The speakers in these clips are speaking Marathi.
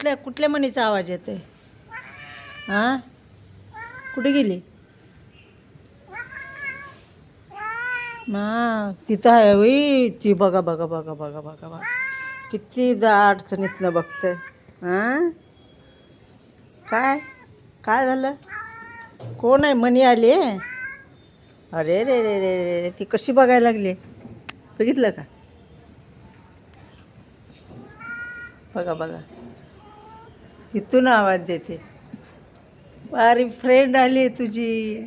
कुठल्या कुठल्या मनीचा आवाज येते हां? कुठे गेली? मा तिथं आहे होई ती बघा बघा बघा बघा बघा बघा. किती अडचणीतनं बघते हां? काय? काय झालं? कोण आहे? मनी आली? अरे रे रे रे रे ती कशी बघायला लागली? बघितलं का? बघा बघा. तिथून आवाज देते. अरे फ्रेंड आली आहे तुझी.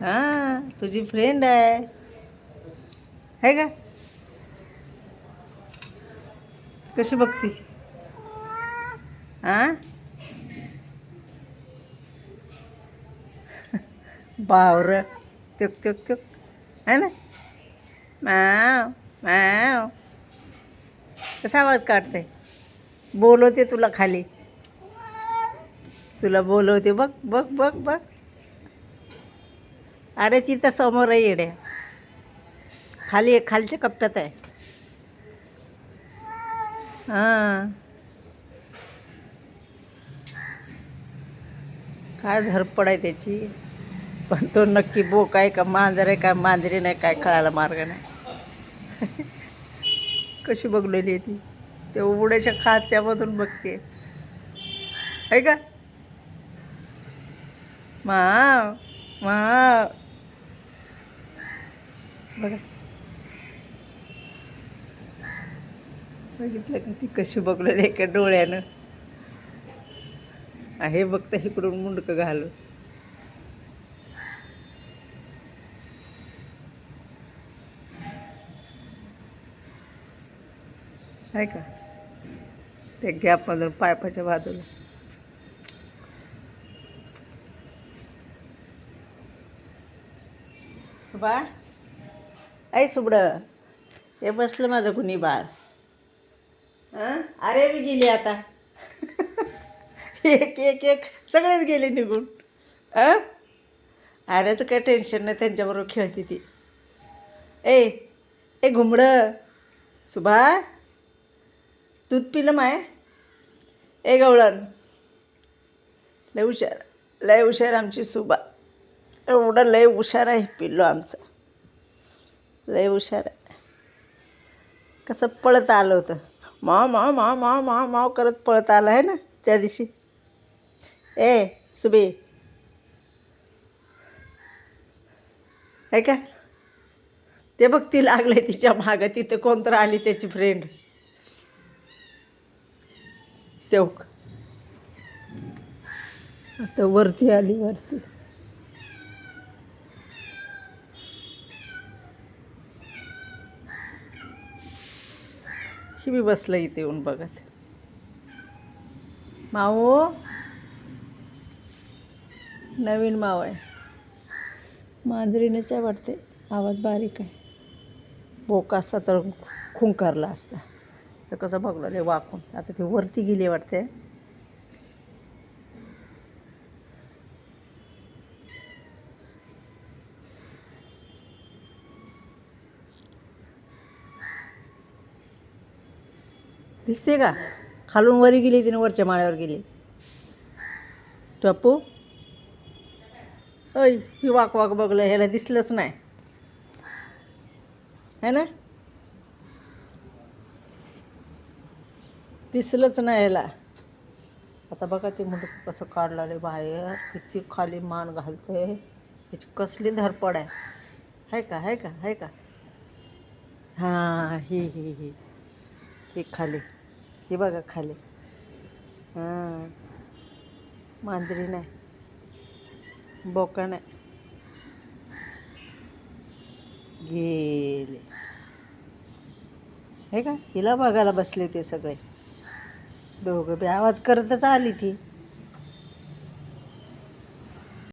हां तुझी फ्रेंड आहे. है का? कशी बघती? हां? बावर. तुक तुक तुक है ना? मॅव मॅव. कसा आवाज काढते बोलवते तुला खाली. तुला बोलवते. बघ बघ बघ बघ. अरे तिथं समोर आहे येड्या. खाली एक खालच्या कप्प्यात आहे. हां. काय धरपड आहे त्याची. पण तो नक्की बोक आहे का मांजर आहे का मांजरी नाही काय कळायला मार्ग नाही. कशी बघलेली आहे ती. ते उघड्याच्या खाच्यामधून बघते. आहे का? माव माव. बघा. बघितलं का ती कशी बघलं एका डोळ्यानं? आहे बघता इकडून मुंडकं घालून. आहे का? त्या गॅपमधून पायपाच्या बाजूला. सुबा? ऐ सुबडं हे बसलं माझं कुणी बाळ. हं? अरे मी गेली आता. एक एक एक सगळेच गेले निघून. अं अरेचं काही टेन्शन नाही त्यांच्याबरोबर खेळते ती. ए ए घुमडं. सुभा दूध पिलं माय. ए गवळण. लय हुशार लय हुशार आमची सुबा. एवढं लय हुशार आहे पिल्लो आमचं. लय हुशार आहे. कसं पळत आलं होतं. माव माव माव माव माव माव करत पळत आलं आहे ना त्या दिवशी. ए सुबे. आहे का? ते बघ ती लागले तिच्या मागं. तिथं कोणतर आली त्याची फ्रेंड तेव आता वरती आली वरती. ही मी बसलं इथे येऊन बघत. माऊ नवीन माव आहे. मांजरीनेच आहे वाटते आवाज बारीक आहे. बोका असता तर खुंकारला असता. तर कसं बघलं रे वाकून. आता ते वरती गेली वाटते दिसते का? खालून वरी गेली तिने वरच्या माळ्यावर गेली. टप्पू? अय ही वाक वाक बघलं ह्याला दिसलंच नाही. है ना? दिसलंच नाही याला. आता बघा ते मुलं कसं काढलं रे बाहेर. किती खाली मान घालते ह्याची कसली धरपड आहे. हाय का है का आहे का? हां ही ही ही. ही खाली. ही बघा खाली. हां. मांजरी नाही. बोका नाही. गेले. हे का? हिला बघायला बसले ते सगळे. दोघं बी. आवाज करतच आली ती.